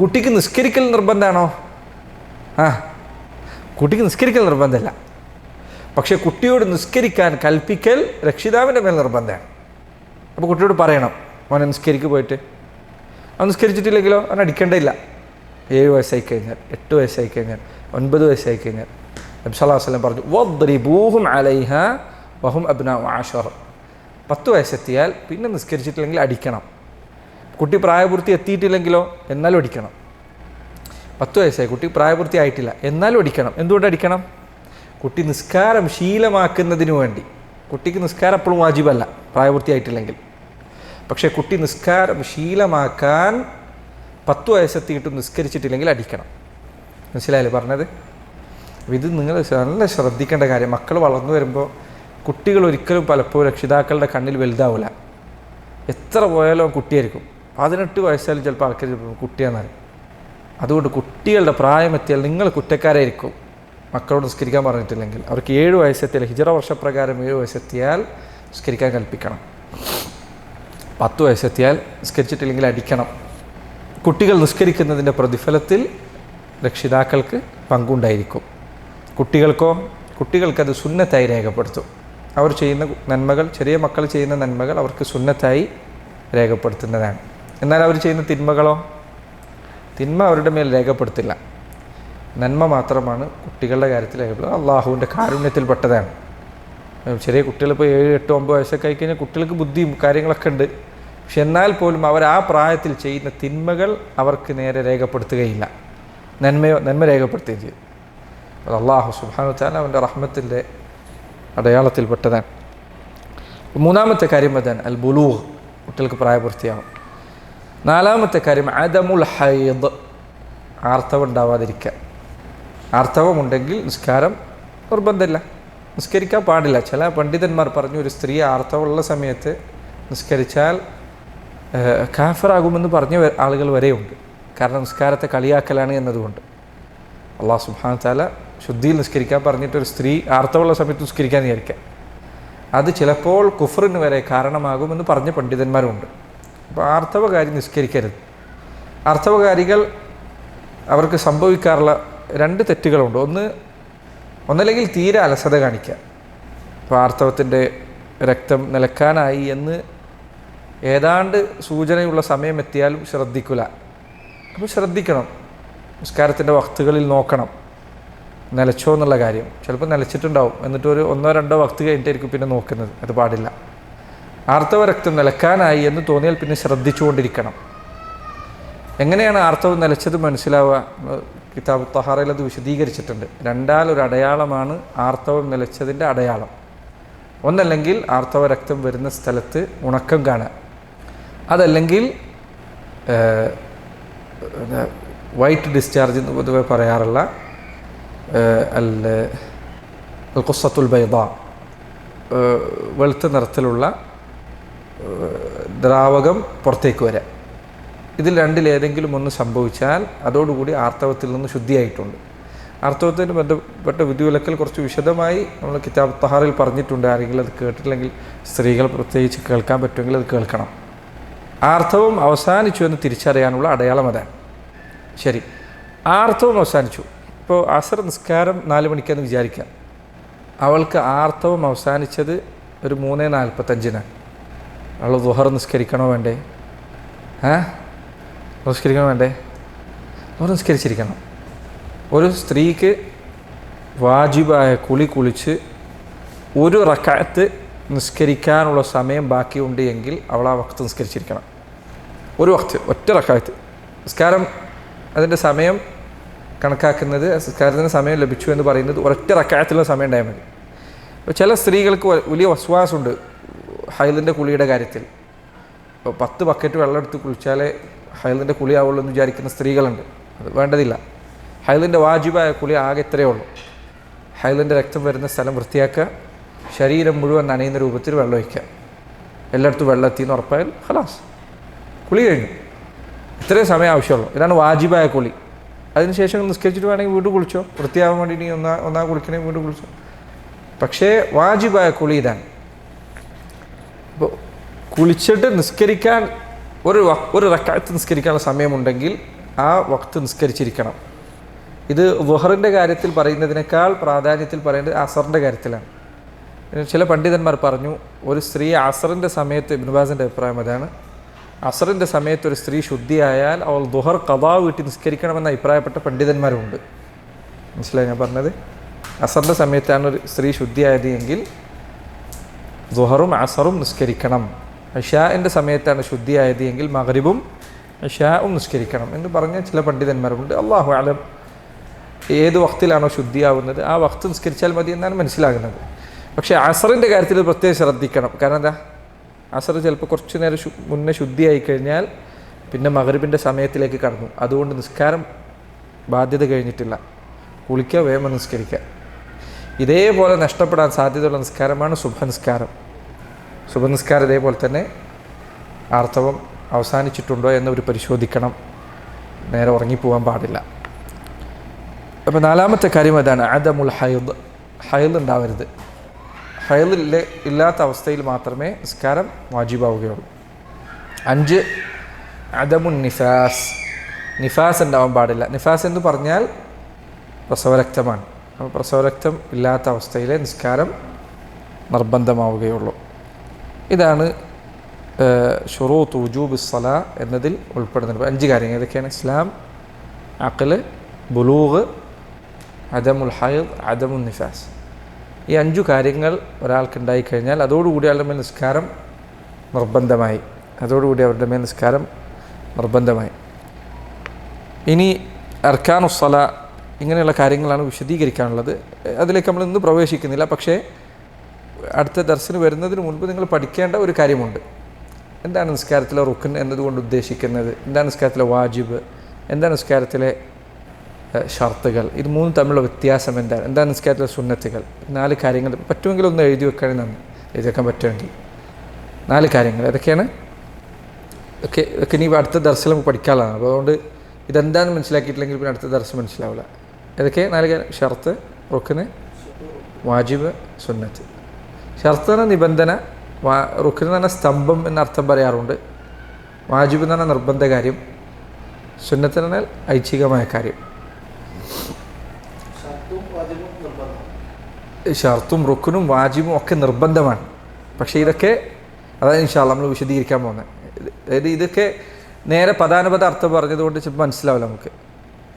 കുട്ടിക്ക് നിസ്കരിക്കൽ നിർബന്ധമാണോ? ആ കുട്ടിക്ക് നിസ്കരിക്കൽ നിർബന്ധമല്ല. പക്ഷേ കുട്ടിയോട് നിസ്കരിക്കാൻ കൽപ്പിക്കൽ രക്ഷിതാവിന്റെ മേൽ നിർബന്ധമാണ്. അപ്പോൾ കുട്ടിയോട് പറയണം മോനെ നിസ്കരിക്ക് പോയിട്ട്. അവൻ നിസ്കരിച്ചിട്ടില്ലെങ്കിലോ? അവൻ അടിക്കേണ്ടതില്ല. ഏഴ് വയസ്സായി കഴിഞ്ഞാൽ എട്ട് വയസ്സായി കഴിഞ്ഞാൽ ഒൻപത് വയസ്സായി കഴിഞ്ഞാൽ നബി സല്ലല്ലാഹു അലൈഹി വസല്ലം പറഞ്ഞു വദ്രിബൂഹും അലൈഹ വഹും അബ്ന ആഷർ പത്ത് വയസ്സെത്തിയാൽ പിന്നെ നിസ്കരിച്ചിട്ടില്ലെങ്കിൽ അടിക്കണം. കുട്ടി പ്രായപൂർത്തി എത്തിയിട്ടില്ലെങ്കിലോ എന്നാലും അടിക്കണം. പത്ത് വയസ്സായി കുട്ടി പ്രായപൂർത്തി ആയിട്ടില്ല എന്നാലും അടിക്കണം. എന്തുകൊണ്ട് അടിക്കണം? കുട്ടി നിസ്കാരം ശീലമാക്കുന്നതിന് വേണ്ടി. കുട്ടിക്ക് നിസ്കാരം എപ്പോഴും വാജിബല്ല പ്രായപൂർത്തിയായിട്ടില്ലെങ്കിൽ പക്ഷേ കുട്ടി നിസ്കാരം ശീലമാക്കാൻ പത്ത് വയസ്സെത്തിയിട്ടും നിസ്കരിച്ചിട്ടില്ലെങ്കിൽ അടിക്കണം. മനസ്സിലായില്ലേ പറഞ്ഞത്? ഇത് നിങ്ങൾ നല്ല ശ്രദ്ധിക്കേണ്ട കാര്യം മക്കൾ വളർന്നു വരുമ്പോൾ കുട്ടികൾ ഒരിക്കലും പലപ്പോഴും രക്ഷിതാക്കളുടെ കണ്ണിൽ വലുതാവില്ല എത്ര പോയാലും കുട്ടിയായിരിക്കും. പതിനെട്ട് വയസ്സായാലും ചിലപ്പോൾ ആൾക്കാർ കുട്ടിയാണെന്നാണ് അതുകൊണ്ട് കുട്ടികളുടെ പ്രായമെത്തിയാൽ നിങ്ങൾ കുറ്റക്കാരായിരിക്കും. മക്കളോട് നിസ്കരിക്കാൻ പറഞ്ഞിട്ടില്ലെങ്കിൽ. അവർക്ക് ഏഴ് വയസ്സെത്തിയാൽ ഹിജറ വർഷപ്രകാരം ഏഴ് വയസ്സെത്തിയാൽ നിസ്കരിക്കാൻ കൽപ്പിക്കണം. പത്ത് വയസ്സെത്തിയാൽ നിസ്കരിച്ചിട്ടില്ലെങ്കിൽ അടിക്കണം. കുട്ടികൾ നിസ്കരിക്കുന്നതിന്റെ പ്രതിഫലത്തിൽ രക്ഷിതാക്കൾക്ക് പങ്കുണ്ടായിരിക്കും. കുട്ടികൾക്കോ കുട്ടികൾക്കത് സുന്നത്തായി രേഖപ്പെടുത്തും. അവർ ചെയ്യുന്ന നന്മകൾ ചെറിയ മക്കൾ ചെയ്യുന്ന നന്മകൾ അവർക്ക് സുന്നത്തായി രേഖപ്പെടുത്തുന്നതാണ്. എന്നാൽ അവർ ചെയ്യുന്ന തിന്മകളോ? തിന്മ അവരുടെ മേൽ രേഖപ്പെടുത്തില്ല. നന്മ മാത്രമാണ് കുട്ടികളുടെ കാര്യത്തിൽ രേഖപ്പെടുത്തുന്നത് അള്ളാഹുവിന്റെ കാരുണ്യത്തിൽപ്പെട്ടതാണ് ചെറിയ കുട്ടികൾ ഇപ്പോൾ ഏഴ് എട്ട് ഒമ്പത് വയസ്സൊക്കെ ആയി കഴിഞ്ഞാൽ കുട്ടികൾക്ക് ബുദ്ധിയും കാര്യങ്ങളൊക്കെ ഉണ്ട്. പക്ഷെ എന്നാൽ പോലും അവർ ആ പ്രായത്തിൽ ചെയ്യുന്ന തിന്മകൾ അവർക്ക് നേരെ രേഖപ്പെടുത്തുകയില്ല. നന്മയോ നന്മ രേഖപ്പെടുത്തുകയും ചെയ്യും. അത് അള്ളാഹു സുബാനു വെച്ചാൽ അവന്റെ റഹ്മത്തിന്റെ അടയാളത്തിൽപ്പെട്ടതാണ്. മൂന്നാമത്തെ കാര്യം അതാണ് അൽ ബുലൂഹ് കുട്ടികൾക്ക് പ്രായപൂർത്തിയാവും. നാലാമത്തെ കാര്യം അദമുൽ ഹൈദ്. ആർത്തവം ഉണ്ടാവാതിരിക്കുക ആർത്തവമുണ്ടെങ്കിൽ നിസ്കാരം നിർബന്ധമില്ല. നിസ്കരിക്കാൻ പാടില്ല. ചില പണ്ഡിതന്മാർ പറഞ്ഞു ഒരു സ്ത്രീ ആർത്തവമുള്ള സമയത്ത് നിസ്കരിച്ചാൽ കാഫറാകുമെന്ന് പറഞ്ഞ ആളുകൾ വരെയുണ്ട്. കാരണം നിസ്കാരത്തെ കളിയാക്കലാണ് എന്നതുകൊണ്ട്. അള്ളാഹു സുബാന താല ശുദ്ധിയിൽ നിസ്കരിക്കാൻ പറഞ്ഞിട്ട് ഒരു സ്ത്രീ ആർത്തവമുള്ള സമയത്ത് നിസ്കരിക്കാൻ വിചാരിക്കാം. അത് ചിലപ്പോൾ കുഫറിന് വരെ കാരണമാകുമെന്ന് പറഞ്ഞ പണ്ഡിതന്മാരുണ്ട്. അപ്പോൾ ആർത്തവകാരി നിസ്കരിക്കരുത്. ആർത്തവകാരികൾ അവർക്ക് സംഭവിക്കാറുള്ള രണ്ട് തെറ്റുകളുണ്ട്. ഒന്ന് ഒന്നല്ലെങ്കിൽ തീരെ അലസത കാണിക്കുക. അപ്പോൾ ആർത്തവത്തിന്റെ രക്തം നിലക്കാനായി എന്ന് ഏതാണ്ട് സൂചനയുള്ള സമയം എത്തിയാലും ശ്രദ്ധിക്കില്ല അപ്പോൾ ശ്രദ്ധിക്കണം. നിസ്കാരത്തിന്റെ വക്തുകളിൽ നോക്കണം. നിലച്ചോ എന്നുള്ള കാര്യം. ചിലപ്പോൾ നിലച്ചിട്ടുണ്ടാവും. എന്നിട്ട് ഒരു ഒന്നോ രണ്ടോ വക്ത് കഴിഞ്ഞിട്ടായിരിക്കും പിന്നെ നോക്കുന്നത്. അത് പാടില്ല. ആർത്തവ രക്തം നിലക്കാനായി എന്ന് തോന്നിയാൽ പിന്നെ ശ്രദ്ധിച്ചുകൊണ്ടിരിക്കണം. എങ്ങനെയാണ് ആർത്തവം നിലച്ചത് മനസ്സിലാവുക? കിതാബ് തഹാറയിൽ അത് വിശദീകരിച്ചിട്ടുണ്ട്. രണ്ടാലൊരു അടയാളമാണ് ആർത്തവം നിലച്ചതിന്റെ അടയാളം. ഒന്നല്ലെങ്കിൽ ആർത്തവ രക്തം വരുന്ന സ്ഥലത്ത് ഉണക്കം കാണുക. അതല്ലെങ്കിൽ വൈറ്റ് ഡിസ്ചാർജ് എന്ന് പൊതുവെ പറയാറുള്ള അല്ല കുസത്തുൽ ബൈബ വെളുത്ത നിറത്തിലുള്ള ദ്രാവകം പുറത്തേക്ക് വരാം. ഇതിൽ രണ്ടിലേതെങ്കിലും ഒന്ന് സംഭവിച്ചാൽ അതോടുകൂടി ആർത്തവത്തിൽ നിന്ന് ശുദ്ധിയായിട്ടുണ്ട്. ആർത്തവത്തിന് ബന്ധപ്പെട്ട വിധിവിലക്കൽ കുറച്ച് വിശദമായി നമ്മൾ കിതാബ് തഹാറിൽ പറഞ്ഞിട്ടുണ്ട്. ആരെങ്കിലും അത് കേട്ടില്ലെങ്കിൽ സ്ത്രീകൾ പ്രത്യേകിച്ച് കേൾക്കാൻ പറ്റുമെങ്കിൽ അത് കേൾക്കണം. ആർത്തവം അവസാനിച്ചു എന്ന് തിരിച്ചറിയാനുള്ള അടയാളം അതാണ്. ശരി. ആർത്തവം അവസാനിച്ചു. ഇപ്പോൾ അസർ നിസ്കാരം നാല് മണിക്കെന്ന് വിചാരിക്കാം അവൾക്ക് ആർത്തവം അവസാനിച്ചത് ഒരു മൂന്ന് നാൽപ്പത്തഞ്ചിനാണ്. അവൾ ദുഹർ നിസ്കരിക്കണോ വേണ്ടേ? ഏ? നിസ്കരിക്കണോ വേണ്ടേ? ദുഹർ നിസ്കരിച്ചിരിക്കണം. ഒരു സ്ത്രീക്ക് വാജിബായ കുളി കുളിച്ച് ഒരു റക്കാത്ത് നിസ്കരിക്കാനുള്ള സമയം ബാക്കിയുണ്ട് എങ്കിൽ അവൾ ആ വക്ത് നിസ്കരിച്ചിരിക്കണം. ഒരു വക്ത് ഒറ്റ റക്കാത്ത്. നിസ്കാരം അതിന്റെ സമയം കണക്കാക്കുന്നത് നിസ്കാരത്തിന് സമയം ലഭിച്ചു എന്ന് പറയുന്നത് ഒരൊറ്റ റക്കായത്തിലുള്ള സമയം ഉണ്ടായാൽ മതി. ചില സ്ത്രീകൾക്ക് വലിയ വസ്വാസമുണ്ട് ഹൈലിന്റെ കുളിയുടെ കാര്യത്തിൽ. പത്ത് ബക്കറ്റ് വെള്ളം എടുത്ത് കുളിച്ചാലേ ഹൈലിന്റെ കുളി ആവുള്ളൂ എന്ന് വിചാരിക്കുന്ന സ്ത്രീകളുണ്ട്. അത് വേണ്ടതില്ല. ഹൈലിന്റെ വാജിബായ കുളി ആകെ ഇത്രയേ ഉള്ളൂ. ഹൈലിന്റെ രക്തം വരുന്ന സ്ഥലം വൃത്തിയാക്കുക. ശരീരം മുഴുവൻ നനയുന്ന രൂപത്തിൽ വെള്ളം ഒഴിക്കുക. എല്ലായിടത്തും വെള്ളം എത്തിയെന്ന് ഉറപ്പായാൽ ഹലാസ് കുളി കഴിഞ്ഞു. ഇത്രയും സമയം ആവശ്യമുള്ളൂ. ഇതാണ് വാജിബായ കുളി. അതിനുശേഷം നിസ്കരിച്ചിട്ട് വേണമെങ്കിൽ വീണ്ടും കുളിച്ചോ? വൃത്തിയാവാൻ വേണ്ടി ഇനി ഒന്നാ ഒന്നാ കുളിക്കണമെങ്കിൽ വീണ്ടും കുളിച്ചോ? പക്ഷേ വാജിബായ കുളി ഇതാണ്. അപ്പോൾ കുളിച്ചിട്ട് നിസ്കരിക്കാൻ ഒരു ഒരു റക്കാത്ത് നിസ്കരിക്കാനുള്ള സമയമുണ്ടെങ്കിൽ ആ വക്ത് നിസ്കരിച്ചിരിക്കണം. ഇത് വുഹറിന്റെ കാര്യത്തിൽ പറയുന്നതിനേക്കാൾ പ്രാധാന്യത്തിൽ പറയേണ്ടത് അസറിന്റെ കാര്യത്തിലാണ്. ചില പണ്ഡിതന്മാർ പറഞ്ഞു ഒരു സ്ത്രീ അസറിന്റെ സമയത്ത് ഇബ്നുബാസിന്റെ അഭിപ്രായം അതാണ് അസറിന്റെ സമയത്ത് ഒരു സ്ത്രീ ശുദ്ധിയായാൽ അവൾ ദുഹർ കഥാ വീട്ടി നിസ്കരിക്കണമെന്ന് അഭിപ്രായപ്പെട്ട പണ്ഡിതന്മാരുമുണ്ട്. മനസ്സിലായി ഞാൻ പറഞ്ഞത്? അസറിന്റെ സമയത്താണ് ഒരു സ്ത്രീ ശുദ്ധിയായത് എങ്കിൽ ദുഹറും അസറും നിസ്കരിക്കണം. ഇഷാന്റെ സമയത്താണ് ശുദ്ധിയായത് എങ്കിൽ മഗ്രിബും ഇഷാവും നിസ്കരിക്കണം എന്ന് പറഞ്ഞ ചില പണ്ഡിതന്മാരുണ്ട്. അള്ളാഹു ആലം ഏത് വക്തിലാണോ ശുദ്ധിയാവുന്നത് ആ വക്ത് നിസ്കരിച്ചാൽ മതി എന്നാണ് മനസ്സിലാകുന്നത്. പക്ഷേ അസറിന്റെ കാര്യത്തിൽ പ്രത്യേകം ശ്രദ്ധിക്കണം. കാരണം എന്താ? അസർ ചിലപ്പോൾ കുറച്ച് നേരം മുന്നേ ശുദ്ധിയായി കഴിഞ്ഞാൽ പിന്നെ മകരിബിന്റെ സമയത്തിലേക്ക് കടന്നു. അതുകൊണ്ട് നിസ്കാരം ബാധ്യത കഴിഞ്ഞിട്ടില്ല. കുളിക്കുക വേമ നിസ്കരിക്കുക. ഇതേപോലെ നഷ്ടപ്പെടാൻ സാധ്യതയുള്ള നിസ്കാരമാണ് ശുഭനിസ്കാരം ശുഭനിസ്കാരം ഇതേപോലെ തന്നെ ആർത്തവം അവസാനിച്ചിട്ടുണ്ടോ എന്നവർ പരിശോധിക്കണം. നേരെ ഉറങ്ങിപ്പോവാൻ പാടില്ല. അപ്പോൾ നാലാമത്തെ കാര്യം അതാണ് അദമുൽ ഹൈദ്. ഹൈദ് ഉണ്ടാവരുത്. ഇല്ല ഇല്ലാത്ത അവസ്ഥയിൽ മാത്രമേ നിസ്കാരം വാജിബാവുകയുള്ളൂ. അഞ്ച് അദമുൻ നിഫാസ്. നിഫാസ് ഉണ്ടാവാൻ പാടില്ല. നിഫാസ് എന്ന് പറഞ്ഞാൽ പ്രസവരക്തമാണ്. അപ്പോൾ പ്രസവരക്തം ഇല്ലാത്ത അവസ്ഥയിലെ നിസ്കാരം നിർബന്ധമാവുകയുള്ളൂ. ഇതാണ് ഷുറൂത്ത് ഉജൂബ് സല എന്നതിൽ ഉൾപ്പെടുന്നത്. അഞ്ച് കാര്യങ്ങൾ ഇതൊക്കെയാണ് ഇസ്ലാം അക്കൽ ബുലൂഗ് അദമുൽ ഹൈദ് അദമുൽ നിഫാസ്. ഈ അഞ്ചു കാര്യങ്ങൾ ഒരാൾക്ക് ഉണ്ടായിക്കഴിഞ്ഞാൽ അതോടുകൂടി അയാളുടെ മേൽ നിസ്കാരം നിർബന്ധമായി. അതോടുകൂടി അവരുടെ മേൽ നിസ്കാരം നിർബന്ധമായി. ഇനി അർക്കാനുസല ഇങ്ങനെയുള്ള കാര്യങ്ങളാണ് വിശദീകരിക്കാനുള്ളത്. അതിലേക്ക് നമ്മൾ ഇന്ന് പ്രവേശിക്കുന്നില്ല. പക്ഷേ അടുത്ത ദർശനം വരുന്നതിന് മുൻപ് നിങ്ങൾ പഠിക്കേണ്ട ഒരു കാര്യമുണ്ട്. എന്താണ് നിസ്കാരത്തിലെ റുക്കൻ എന്നതുകൊണ്ട് ഉദ്ദേശിക്കുന്നത്? എന്താണ് നിസ്കാരത്തിലെ വാജിബ്? എന്താണ് നിസ്കാരത്തിലെ ഷർത്തുകൾ? ഇത് മൂന്ന് തമ്മിലുള്ള വ്യത്യാസം എന്താണ്? എന്താണ് നിസ്കാരത്തിലെ സുന്നത്തുകൾ? നാല് കാര്യങ്ങൾ പറ്റുമെങ്കിൽ ഒന്ന് എഴുതി വെക്കുകയാണെങ്കിൽ നന്ദി. എഴുതി വെക്കാൻ പറ്റുമെങ്കിൽ. നാല് കാര്യങ്ങൾ. ഏതൊക്കെയാണ്? ഒക്കെ ഒക്കെ ഇനി അടുത്ത ദർശനം നമുക്ക് പഠിക്കാനുള്ളതാണ്. അപ്പോൾ അതുകൊണ്ട് ഇതെന്താണെന്ന് മനസ്സിലാക്കിയിട്ടില്ലെങ്കിൽ പിന്നെ അടുത്ത ദർശനം മനസ്സിലാവില്ല. ഏതൊക്കെ? നാല് കാര്യം. ഷർത്ത് റുക്കിന് വാജിബ് സുന്നത്ത്. ഷർത്ത് എന്ന നിബന്ധന വാ റുക്കിന് തന്നെ സ്തംഭം എന്നർത്ഥം പറയാറുണ്ട്. വാജിബ് എന്ന് പറഞ്ഞ നിർബന്ധ കാര്യം. സുന്നത്തിന് ഐച്ഛികമായ കാര്യം. ഷർത്തും റുക്കിനും വാജിബും ഒക്കെ നിർബന്ധമാണ്. പക്ഷേ ഇതൊക്കെ അതാണ് ഇൻഷാല്ല നമ്മൾ വിശദീകരിക്കാൻ പോകുന്നത്. അതായത് ഇതൊക്കെ നേരെ പദാനുപത അർത്ഥം പറഞ്ഞതുകൊണ്ട് ചിലപ്പോൾ മനസ്സിലാവില്ല നമുക്ക്.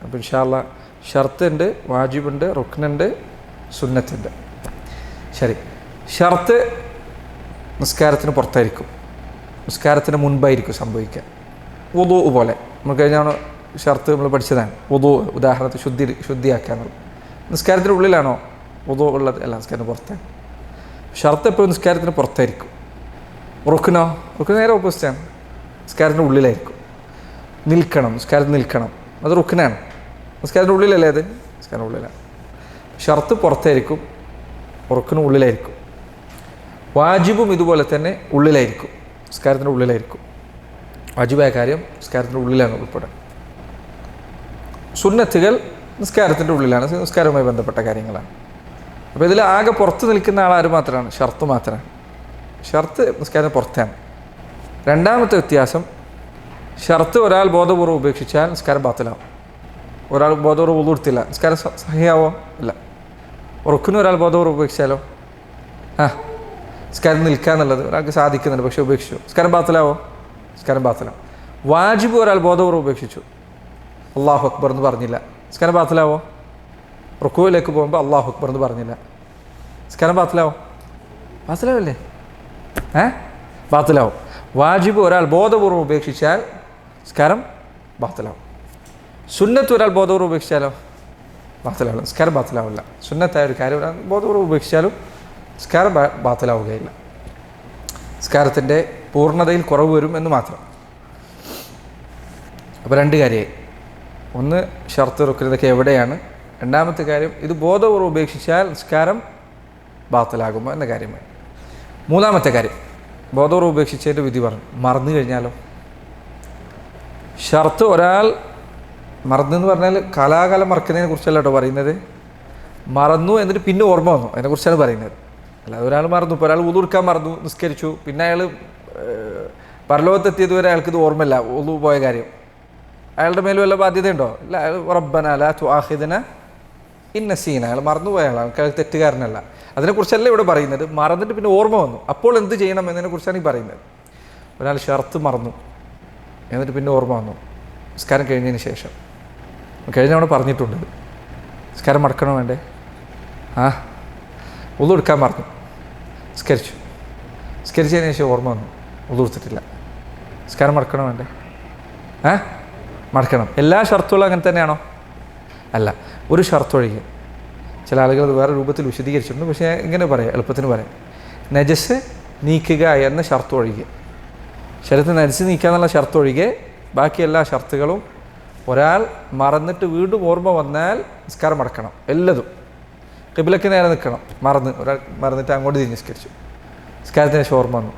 അപ്പോൾ ഇൻഷാല്ല ഷർത്തുണ്ട് വാജിബുണ്ട് റുക്നുണ്ട് സുന്നത്തുണ്ട്. ശരി. ഷർത്ത് നിസ്കാരത്തിന് പുറത്തായിരിക്കും. നിസ്കാരത്തിന് മുൻപായിരിക്കും സംഭവിക്കുക. ഉദു പോലെ. നമ്മൾ കഴിഞ്ഞാണ് ഷർത്ത് നമ്മൾ പഠിച്ചതാണ്. ഉദു ഉദാഹരണത്തിന് ശുദ്ധി ശുദ്ധിയാക്കാന്നുള്ളത് നിസ്കാരത്തിന്റെ ഉള്ളിലാണോ? ഉദു ഉള്ളത്? അല്ല നിസ്കാരത്തിന് പുറത്താണ്. ഷർത്ത് എപ്പോഴും നിസ്കാരത്തിന് പുറത്തായിരിക്കും. റുക്കിനോ റുക്കിന് നേരെ ഓപ്പോസിറ്റാണ് നിസ്കാരത്തിന്റെ ഉള്ളിലായിരിക്കും. നിൽക്കണം നിസ്കാരത്തിൽ നിൽക്കണം. അത് റുക്കിനാണ് നിസ്കാരത്തിന്റെ ഉള്ളിലല്ലേ അത്? നിസ്കാരത്തിന്റെ ഉള്ളിലാണ്. ഷർത്ത് പുറത്തായിരിക്കും ഉറക്കിന് ഉള്ളിലായിരിക്കും. വാജിബും ഇതുപോലെ തന്നെ ഉള്ളിലായിരിക്കും. നിസ്കാരത്തിന്റെ ഉള്ളിലായിരിക്കും. വാജിബായ കാര്യം നിസ്കാരത്തിന്റെ ഉള്ളിലാണ് ഉൾപ്പെടുക സുന്നത്തുകൾ നിസ്കാരത്തിന്റെ ഉള്ളിലാണ്. നിസ്കാരവുമായി ബന്ധപ്പെട്ട കാര്യങ്ങളാണ്. അപ്പോൾ ഇതിൽ ആകെ പുറത്ത് നിൽക്കുന്ന ആൾ ആര് മാത്രമാണ്? ഷർത്ത് മാത്രമാണ്. ഷർത്ത് നിസ്കാരം പുറത്താണ്. രണ്ടാമത്തെ വ്യത്യാസം ഷർത്ത് ഒരാൾ ബോധപൂർവം ഉപേക്ഷിച്ചാൽ നിസ്കാരം ബാത്തിലാവും. ഒരാൾ ബോധപൂർവം ഉതിർത്തില്ല നിസ്കാരം സഹിയാവോ? ഇല്ല. ഉറക്കിനും ഒരാൾ ബോധപൂർവം ഉപേക്ഷിച്ചാലോ? ആ നിസ്കാരം നിൽക്കുക എന്നുള്ളത് ഒരാൾക്ക് സാധിക്കുന്നുണ്ട് പക്ഷേ ഉപേക്ഷിച്ചു. നിസ്കാരം ബാത്തലാവോ? നിസ്കാരം ബാത്തിലാവും വാജിബ് ഒരാൾ ബോധപൂർവം ഉപേക്ഷിച്ചു. അള്ളാഹു അക്ബർ എന്ന് പറഞ്ഞില്ല. നിസ്കാരം ബാത്തലാവോ? റുക്കുവിലേക്ക് പോകുമ്പോൾ അള്ളാഹു അക്ബർ എന്ന് പറഞ്ഞില്ല. നിസ്കാരം ബാത്തലാവോ? ബാത്തലാവല്ലേ? ഏ? ബാത്തിലാവും. വാജിബ് ഒരാൾ ബോധപൂർവം ഉപേക്ഷിച്ചാൽ നിസ്കാരം ബാത്തലാവും. സുന്നത്ത് ഒരാൾ ബോധപൂർവം ഉപേക്ഷിച്ചാലോ? ബാത്തലാവില്ല. നിസ്കാരം ബാത്തലാവില്ല. സുന്നത്തായ ഒരു കാര്യം ബോധപൂർവം ഉപേക്ഷിച്ചാലും നിസ്കാരം ബാത്തലാവുകയില്ല. നിസ്കാരത്തിന്റെ പൂർണതയിൽ കുറവ് വരും എന്ന് മാത്രം. അപ്പോൾ രണ്ട് കാര്യമായി. ഒന്ന് ഷർത്ത് റുക്കുന്നതൊക്കെ എവിടെയാണ്? രണ്ടാമത്തെ കാര്യം ഇത് ബോധപൂർവം ഉപേക്ഷിച്ചാൽ നിസ്കാരം ബാത്തിലാകുമോ എന്ന കാര്യമാണ്. മൂന്നാമത്തെ കാര്യം ബോധപൂർവം ഉപേക്ഷിച്ചതിന്റെ വിധി പറഞ്ഞു. മറന്നു കഴിഞ്ഞാലോ? ഷർത്ത് ഒരാൾ മറന്നെന്ന് പറഞ്ഞാൽ കലാകാലം മറക്കുന്നതിനെ കുറിച്ചല്ല കേട്ടോ പറയുന്നത്. മറന്നു എന്നിട്ട് പിന്നെ ഓർമ്മ വന്നു. അതിനെക്കുറിച്ചാണ് പറയുന്നത്. അല്ലാതെ ഒരാൾ മറന്നു ഇപ്പോൾ ഒരാൾ ഉതുർക്കാൻ മറന്നു നിസ്കരിച്ചു. പിന്നെ അയാൾ പരലോകത്തെത്തിയത് വരെ അയാൾക്ക് ഇത് ഓർമ്മയില്ല ഒതു പോയ കാര്യം. അയാളുടെ മേലും വല്ല ബാധ്യതയുണ്ടോ? ഇല്ല അയാൾ റബ്ബന അല്ല ഇന്ന സീന. അയാൾ മറന്നുപോയ ആളാണ് അയാൾ തെറ്റുകാരനല്ല. അതിനെക്കുറിച്ചല്ല ഇവിടെ പറയുന്നത്. മറന്നിട്ട് പിന്നെ ഓർമ്മ വന്നു. അപ്പോൾ എന്ത് ചെയ്യണം എന്നതിനെക്കുറിച്ചാണ് ഈ പറയുന്നത്. ഒരാൾ ഷർത്ത് മറന്നു. എന്നിട്ട് പിന്നെ ഓർമ്മ വന്നു. നിസ്കാരം കഴിഞ്ഞതിന് ശേഷം. കഴിഞ്ഞ അവിടെ പറഞ്ഞിട്ടുണ്ട്. നിസ്കാരം മടക്കണോ വേണ്ടേ? ആ ഒന്നും എടുക്കാൻ മറന്നു. നിസ്കരിച്ചു സ്കരിച്ചതിന് ശേഷം ഓർമ്മ വന്നു. ഉതിർത്തിട്ടില്ല സ്കാരം മടക്കണം വേണ്ടേ? ഏ? മടക്കണം എല്ലാ ഷർത്തുകളും അങ്ങനെ തന്നെയാണോ? അല്ല ഒരു ഷർത്ത് ഒഴികെ. ചില ആളുകൾ അത് വേറെ രൂപത്തിൽ വിശദീകരിച്ചിട്ടുണ്ട്. പക്ഷേ ഇങ്ങനെ പറയാം എളുപ്പത്തിന് പറയാം. നജസ് നീക്കുക എന്ന ഷർത്ത് ഒഴികെ. ശരീരത്തിൽ നജസ് നീക്കുക എന്നുള്ള ഷർത്ത് ഒഴികെ ബാക്കി എല്ലാ ഷർത്തുകളും ഒരാൾ മറന്നിട്ട് വീണ്ടും ഓർമ്മ വന്നാൽ നിസ്കാരം മടക്കണം എല്ലതും. കിബിലക്ക് നേരെ നിൽക്കണം. മറന്ന്. ഒരാൾ മറന്നിട്ട് അങ്ങോട്ട് തിരിഞ്ഞ് നിസ്കരിച്ചു. നിസ്കാരത്തിന് ശേഷം ഓർമ്മ വന്നു.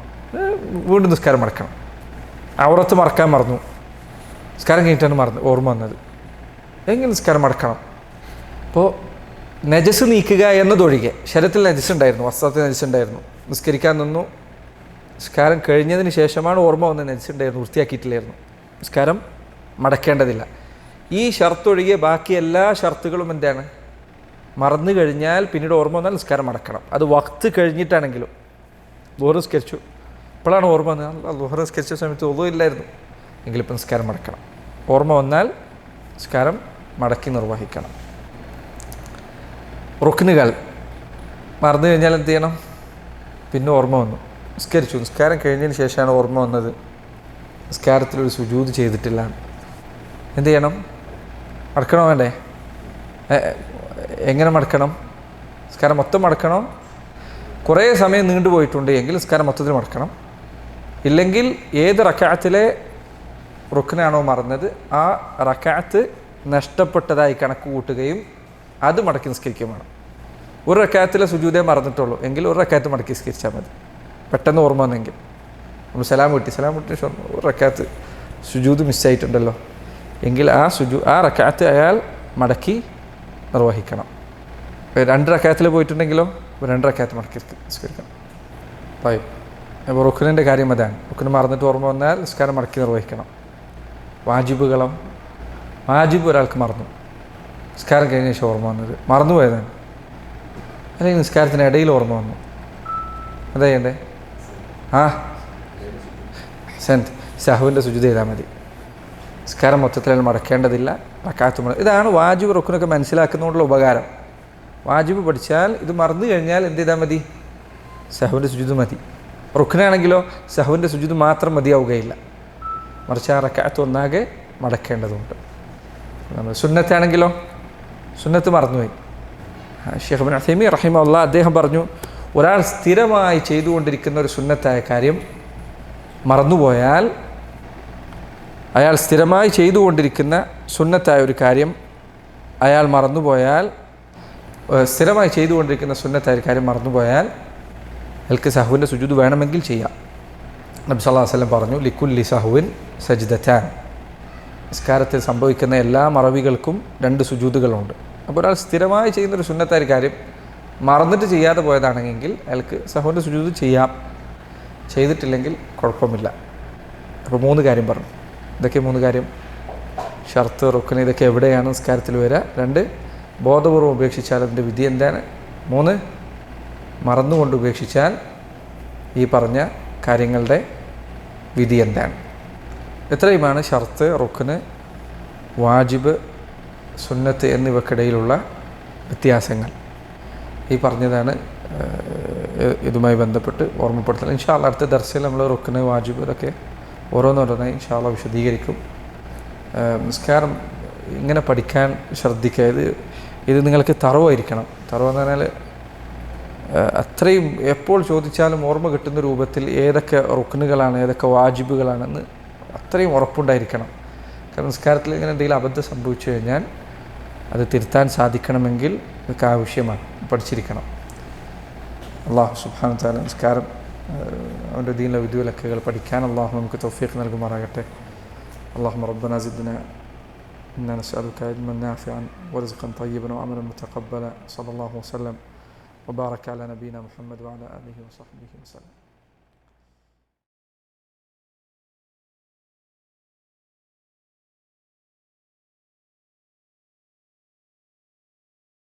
വീണ്ടും നിസ്കാരം മടക്കണം അവിടത്ത് മറക്കാൻ മറന്നു. നിസ്കാരം കഴിഞ്ഞിട്ടാണ് മറന്ന് ഓർമ്മ വന്നത്. എങ്ങനെ നിസ്കാരം മടക്കണം അപ്പോൾ നജസ് നീക്കുക എന്നതൊഴികെ ശരത്തിൽ നജസ് ഉണ്ടായിരുന്നു. വസ്ത്രത്തിൽ നജസ് ഉണ്ടായിരുന്നു. നിസ്കരിക്കാൻ നിന്നു. നിസ്കാരം കഴിഞ്ഞതിന് ശേഷമാണ് ഓർമ്മ വന്ന നജസ് ഉണ്ടായിരുന്നു. വൃത്തിയാക്കിയിട്ടില്ലായിരുന്നു. നിസ്കാരം മടക്കേണ്ടതില്ല. ഈ ഷർത്ത് ഒഴികെ ബാക്കി എല്ലാ ഷർത്തുകളും എന്താണ്? മറന്നു കഴിഞ്ഞാൽ പിന്നീട് ഓർമ്മ വന്നാൽ നിസ്കാരം മടക്കണം. അത് വക്ത് കഴിഞ്ഞിട്ടാണെങ്കിലും. ദൂരം നിസ്കരിച്ചു. ഇപ്പോഴാണ് ഓർമ്മ വന്നത്. ദൂരം നിസ്കരിച്ച സമയത്ത് ഒന്നും ഇല്ലായിരുന്നു. എങ്കിലിപ്പോൾ നിസ്കാരം മടക്കണം. ഓർമ്മ വന്നാൽ നിസ്കാരം മടക്കി നിർവഹിക്കണം. റുക്നുകൾ. മറന്നു കഴിഞ്ഞാൽ എന്ത് ചെയ്യണം? പിന്നെ ഓർമ്മ വന്നു. നിസ്കരിച്ചു. നിസ്കാരം കഴിഞ്ഞതിന് ശേഷമാണ് ഓർമ്മ വന്നത്. നിസ്കാരത്തിലൊരു സുജൂത് ചെയ്തിട്ടില്ല. എന്ത് ചെയ്യണം? മടക്കണോ വേണ്ടേ? എങ്ങനെ മടക്കണം? നിസ്കാരം മൊത്തം മടക്കണം. കുറേ സമയം നീണ്ടു പോയിട്ടുണ്ട് എങ്കിൽ നിസ്കാരം മൊത്തത്തിൽ മടക്കണം. ഇല്ലെങ്കിൽ ഏത് റക്കാത്തിലെ റുക്കിനാണോ മറന്നത് ആ റക്കാത്ത് നഷ്ടപ്പെട്ടതായി കണക്ക് കൂട്ടുകയും അത് മടക്കി നിസ്കരിക്കുകയും വേണം. ഒരു റക്കാത്തിലെ സുജൂതേ മറന്നിട്ടുള്ളൂ. എങ്കിൽ ഒരു റക്കാത്ത് മടക്കി നിസ്കരിച്ചാൽ മതി. പെട്ടെന്ന് ഓർമ്മ വന്നെങ്കിൽ. നമ്മൾ സലാം കിട്ടി. സലാം കിട്ടി. ഒരു റക്കാത്ത് സുജൂത് മിസ്സായിട്ടുണ്ടല്ലോ എങ്കിൽ ആ സുജു ആ റക്കാത്ത് അയാൾ മടക്കി നിർവഹിക്കണം. രണ്ട് റക്കായത്തിൽ പോയിട്ടുണ്ടെങ്കിലോ രണ്ട് റക്കായത്ത് മടക്കി നിസ്കരിക്കണം. പറയും അപ്പോൾ റുഖിനിന്റെ കാര്യം അതാണ്. റുഖിന് മറന്നിട്ട് ഓർമ്മ വന്നാൽ നിസ്കാരം മടക്കി നിർവഹിക്കണം. വാജിബുകളും വാജിബ് ഒരാൾക്ക് മറന്നു. നിസ്കാരം കഴിഞ്ഞ ശേഷം ഓർമ്മ വന്നത് മറന്നുപോയതാണ് അല്ലെങ്കിൽ നിസ്കാരത്തിന് ഇടയിൽ ഓർമ്മ വന്നു. എന്താ ആ? സെന്റ്. സഹുവിന്റെ സുജിത ചെയ്താൽ മതി. നിസ്കാരം മൊത്തത്തിൽ മടക്കേണ്ടതില്ല റക്കാത്തു മട ഇതാണ് വാജിബ് റുക്കിനൊക്കെ മനസ്സിലാക്കുന്നതുകൊണ്ടുള്ള ഉപകാരം. വാജിബ് പഠിച്ചാൽ ഇത് മറന്നു കഴിഞ്ഞാൽ എന്ത് ചെയ്താൽ മതി? സഹുവിന്റെ സുജിത് മതി. റുക്കിനാണെങ്കിലോ സഹുവിന്റെ സുജിത് മാത്രം മതിയാവുകയില്ല. മറിച്ച് ആ റക്കാത്ത് ഒന്നാകെ മടക്കേണ്ടതുണ്ട്. നമ്മൾ സുന്നത്താണെങ്കിലോ സുന്നത്ത് മറന്നുപോയി. ഷെഹബിൻ ബിൻ അസൈമി അല്ല അദ്ദേഹം പറഞ്ഞു ഒരാൾ സ്ഥിരമായി ചെയ്തുകൊണ്ടിരിക്കുന്ന ഒരു സുന്നത്തായ കാര്യം മറന്നുപോയാൽ അയാൾ സ്ഥിരമായി ചെയ്തുകൊണ്ടിരിക്കുന്ന സുന്നത്തായ ഒരു കാര്യം അയാൾ മറന്നുപോയാൽ സ്ഥിരമായി ചെയ്തുകൊണ്ടിരിക്കുന്ന സുന്നത്തായ ഒരു കാര്യം മറന്നുപോയാൽ അയാൾക്ക് സഹുവിന്റെ സുജുദ് വേണമെങ്കിൽ ചെയ്യാം. നബി അലൈഹി വസല്ലം പറഞ്ഞു ലിക്കുല്ലി സഹുവിൻ സജിദത്താൻ. നിസ്കാരത്തിൽ സംഭവിക്കുന്ന എല്ലാ മറവികൾക്കും രണ്ട് സുജൂതുകളുണ്ട്. അപ്പോൾ ഒരാൾ സ്ഥിരമായി ചെയ്യുന്നൊരു സുന്നത്തായ കാര്യം മറന്നിട്ട് ചെയ്യാതെ പോയതാണെങ്കിൽ അയാൾക്ക് സഹോദര സുജൂത് ചെയ്യാം. ചെയ്തിട്ടില്ലെങ്കിൽ കുഴപ്പമില്ല. അപ്പോൾ മൂന്ന് കാര്യം പറഞ്ഞു. ഇതൊക്കെ മൂന്ന് കാര്യം. ഷർത്ത് റുക്കന് ഇതൊക്കെ എവിടെയാണ് നിസ്കാരത്തിൽ വരിക? രണ്ട് ബോധപൂർവം ഉപേക്ഷിച്ചാൽ അതിന്റെ വിധി എന്താണ്? മൂന്ന് മറന്നുകൊണ്ട് ഉപേക്ഷിച്ചാൽ ഈ പറഞ്ഞ കാര്യങ്ങളുടെ വിധി എന്താണ്? ഇത്രയുമാണ് ഷർത്ത് റുക്കന് വാജിബ് സുന്നത്ത് എന്നിവക്കിടയിലുള്ള വ്യത്യാസങ്ങൾ. ഈ പറഞ്ഞതാണ് ഇതുമായി ബന്ധപ്പെട്ട് ഓർമ്മപ്പെടുത്തൽ. ഇൻഷാല്ല അടുത്ത ദർശയിൽ നമ്മൾ റുക്കന് വാജിബ് ഇതൊക്കെ ഓരോന്നോരോന്നായി ഇൻഷാല്ല വിശദീകരിക്കും. നിസ്കാരം ഇങ്ങനെ പഠിക്കാൻ ശ്രദ്ധിക്കുക. ഇത് ഇത് നിങ്ങൾക്ക് തറവായിരിക്കണം. തറവെന്ന് പറഞ്ഞാൽ അത്രയും എപ്പോൾ ചോദിച്ചാലും ഓർമ്മ കിട്ടുന്ന രൂപത്തിൽ ഏതൊക്കെ റുക്കനുകളാണ് ഏതൊക്കെ വാജിബുകളാണെന്ന് അത്രയും ഉറപ്പുണ്ടായിരിക്കണം. കാരണം നിസ്കാരത്തിൽ ഇങ്ങനെ എന്തെങ്കിലും അബദ്ധം സംഭവിച്ചു കഴിഞ്ഞാൽ അത് തിരുത്താൻ സാധിക്കണമെങ്കിൽ ഇതൊക്കെ ആവശ്യമാണ്. പഠിച്ചിരിക്കണം. അള്ളാഹു സുബാന താല നിസ്കാരം അവൻ്റെ ദീനിലെ വിധിവിലക്കുകൾ പഠിക്കാൻ അള്ളാഹു നമുക്ക് തൗഫീഖ് നൽകുമാറാകട്ടെ اللهم ربنا زدنا إنا نسألك علما نافعا ورزقا طيبا وعملا متقبلا صلى الله وسلم وبارك على نبينا محمد وعلى آله وصحبه وسلم